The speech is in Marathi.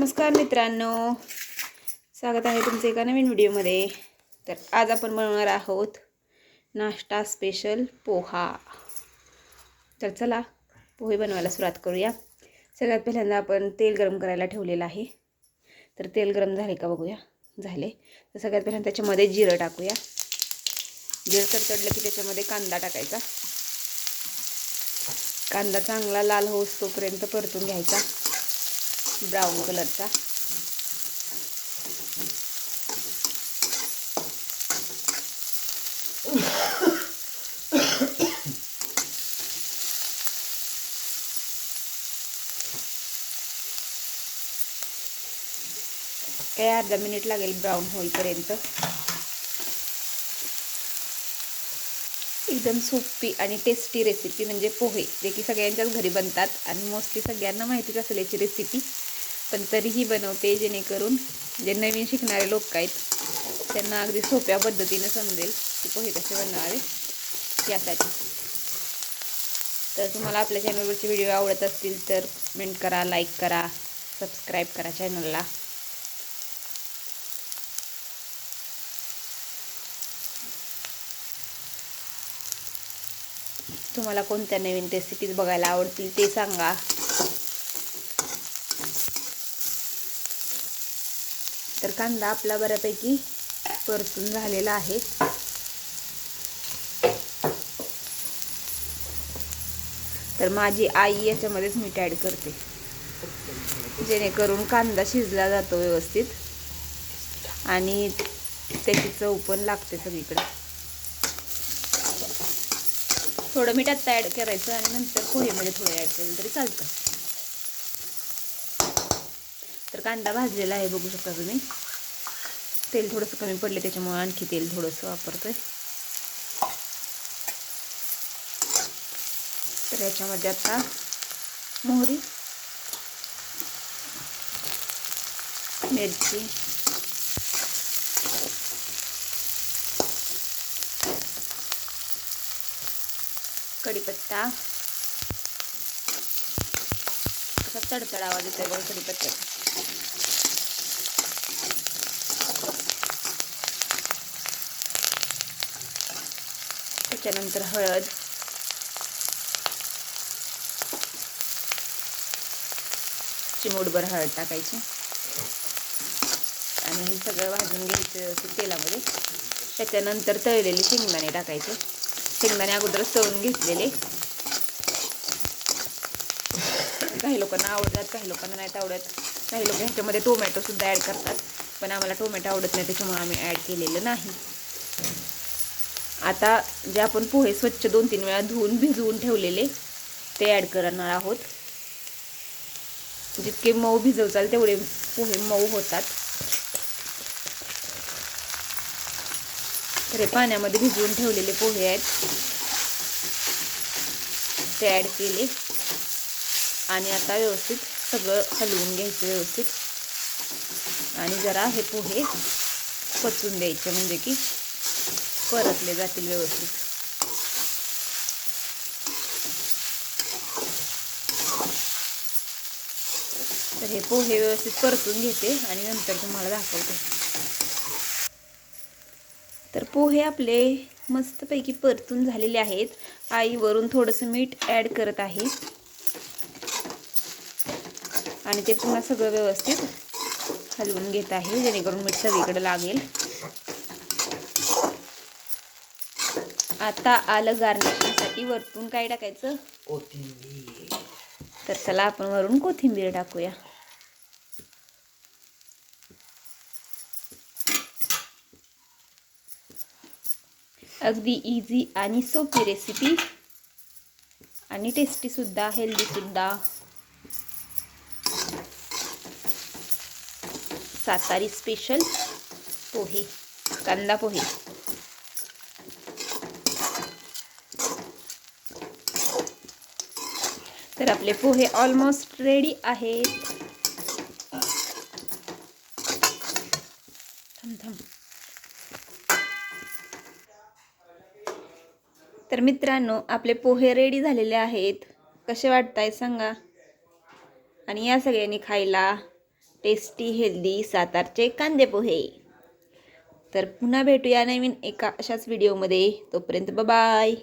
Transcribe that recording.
नमस्कार मित्रांनो. स्वागत आहे तुमचं एका नवीन व्हिडिओमध्ये. तर आज आपण बनवणार आहोत नाश्ता स्पेशल पोहा. तर चला पोहे बनवायला सुरुवात करूया. सगळ्यात पहिल्यांदा आपण तेल गरम करायला ठेवलेलं आहे. तर तेल गरम झाले का बघूया. झाले. तर सगळ्यात पहिल्यांदा त्याच्यामध्ये जिरं टाकूया. जिरं तडतडलं की त्याच्यामध्ये कांदा टाकायचा. कांदा चांगला लाल होस तोपर्यंत परतून घ्यायचा. ब्राऊन कलरचा. काही अर्धा मिनिट लागेल ब्राऊन होईपर्यंत. एकदम सोपी आणि टेस्टी रेसिपी म्हणजे पोहे जे की सगळ्यांच्याच घरी बनतात आणि मोस्टली सगळ्यांना माहितीच असेल याची रेसिपी पण तरीही बनवते जेणेकरून जे नवीन शिकणारे लोक आहेत त्यांना अगदी सोप्या पद्धतीनं समजेल की पोहे कसे बनवावे यासाठी. तर तुम्हाला आपल्या चॅनलवरचे व्हिडिओ आवडत असतील तर कमेंट करा लाईक करा सबस्क्राईब करा चॅनलला तुम्हाला कोणत्या नवीन रेसिपीज बघायला आवडतील ते सांगा. तर कांदा आपला बऱ्यापैकी परतून झालेला आहे. तर माझी आई याच्यामध्येच मीठ ॲड करते. जेणेकरून कांदा शिजला जातो व्यवस्थित. आणि त्याची चव पण लागते सगळीकडे. थोडं मीठ आत्ता ॲड करायचं आणि नंतर पोहेमध्ये थोडं ॲड केलं तरी चालतं. तर कांदा भाजलेला आहे बघू शकता तुम्ही. तेल थोडंसं कमी पडले त्याच्यामुळे आणखी तेल थोडंसं वापरतोय. तर याच्यामध्ये आता मोहरी मिरची कढीपत्ता. असा तडतड आवाज येतोय बघ कढीपत्त्याचा. त्याच्यानंतर हळद. चिमूटभर हळद टाकायची. आणि हे सगळं भाजून घ्यायचं तेलामध्ये. त्याच्यानंतर तळलेले शेंगदाणे टाकायचे. शेंगदाणे अगोदरच तळून घेतलेले. काही लोकांना आवडतात काही लोकांना नाहीत आवडत. काही लोक ह्याच्यामध्ये टोमॅटो सुद्धा ॲड करतात. पण आम्हाला टोमॅटो आवडत नाही त्याच्यामुळे आम्ही ॲड केलेलं नाही. आता जे आपण पोहे स्वच्छ दोन तीन वेळा धुवून भिजवून ठेवलेले ते ॲड करणार आहोत. जितके मऊ भिजवचाल तेवढे पोहे मऊ होतात. तर हे पाण्यामध्ये भिजवून ठेवलेले पोहे आहेत. ते ॲड केले. आणि आता व्यवस्थित सगळं हलवून घ्यायचं व्यवस्थित. आणि जरा हे पोहे पचून द्यायचे म्हणजे की परतले जातील व्यवस्थित. तर हे पोहे व्यवस्थित परतून घेते आणि नंतर तुम्हाला दाखवते. तर पोहे आपले मस्तपैकी परतून झालेले आहेत. आई वरून थोडंसं मीठ ॲड करत आहे. आणि ते पुन्हा सगळं व्यवस्थित हलवून घेत आहे जेणेकरून मीठ सगळीकडे लागेल. आता आलं गार्निशिंगसाठी वरतून काय टाकायचं? कोथिंबीर. तर चला आपण वरून कोथिंबीर टाकूया. अगदी इझी आणि सोपी रेसिपी आणि टेस्टीसुद्धा हेल्दीसुद्धा सातारी स्पेशल पोहे कांदा पोहे. तर आपले पोहे ऑलमोस्ट रेडी आहेत. तर मित्रांनो आपले पोहे रेडी झालेले आहेत. कसे वाटताय सांगा. आणि या सगळ्यांनी खायला टेस्टी हेल्दी सातारचे कांदे पोहे. तर पुन्हा भेटूया नवीन एका अशाच व्हिडिओमध्ये तोपर्यंत बाय